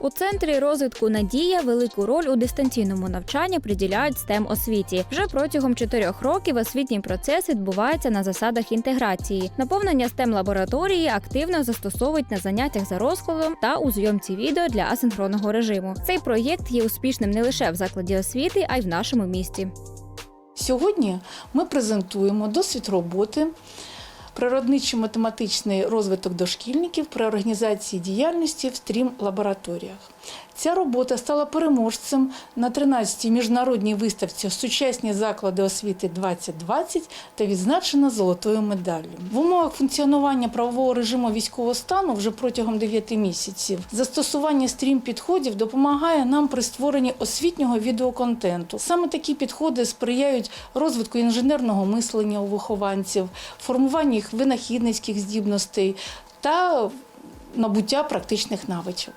У центрі розвитку Надія велику роль у дистанційному навчанні приділяють stem освіті. Вже протягом чотирьох років освітній процес відбувається на засадах інтеграції. Наповнення stem лабораторії активно застосовують на заняттях за розкладом та у зйомці відео для асинхронного режиму. Цей проєкт є успішним не лише в закладі освіти, а й в нашому місті. Сьогодні ми презентуємо досвід роботи, природничо-математичний розвиток дошкільників при організації діяльності в стрім лабораторіях. Ця робота стала переможцем на 13-й міжнародній виставці Сучасні заклади освіти 2020 та відзначена золотою медаллю. В умовах функціонування правового режиму військового стану вже протягом 9 місяців застосування стрім підходів допомагає нам при створенні освітнього відеоконтенту. Саме такі підходи сприяють розвитку інженерного мислення у вихованців, формуванню їх винахідницьких здібностей та набуття практичних навичок.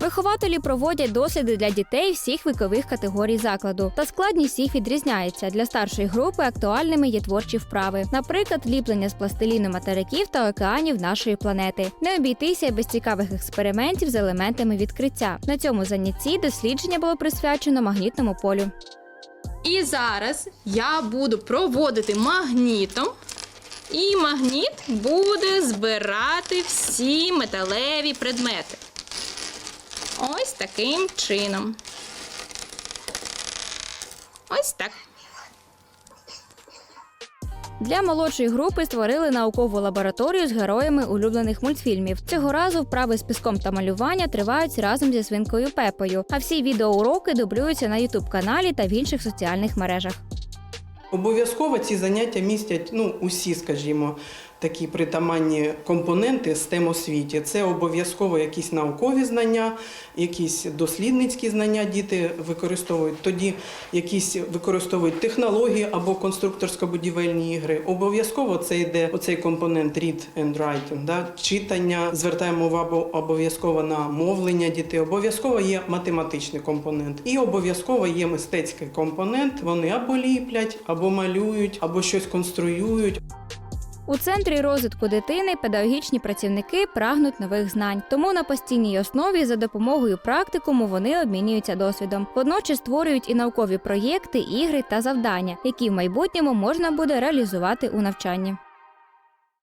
Вихователі проводять досліди для дітей всіх вікових категорій закладу. Та складність їх відрізняється. Для старшої групи актуальними є творчі вправи, наприклад, ліплення з пластиліну материків та океанів нашої планети. Не обійтися без цікавих експериментів з елементами відкриття. На цьому занятті дослідження було присвячено магнітному полю. І зараз я буду проводити магнітом, і магніт буде збирати всі металеві предмети. Ось таким чином. Ось так. Для молодшої групи створили наукову лабораторію з героями улюблених мультфільмів. Цього разу вправи з піском та малювання тривають разом зі свинкою Пепою. А всі відеоуроки дублюються на ютуб каналі та в інших соціальних мережах. Обов'язково ці заняття містять ну усі, скажімо, такі притаманні компоненти STEM освіті. Це обов'язково якісь наукові знання, якісь дослідницькі знання діти використовують. Тоді якісь використовують технології або конструкторсько-будівельні ігри. Обов'язково це йде оцей компонент read and writing, да? читання. Звертаємо увагу обов'язково на мовлення дітей. Обов'язково є математичний компонент і обов'язково є мистецький компонент. Вони або ліплять, або малюють, або щось конструюють. У центрі розвитку дитини педагогічні працівники прагнуть нових знань. Тому на постійній основі за допомогою практикуму вони обмінюються досвідом. Водночас створюють і наукові проєкти, ігри та завдання, які в майбутньому можна буде реалізувати у навчанні.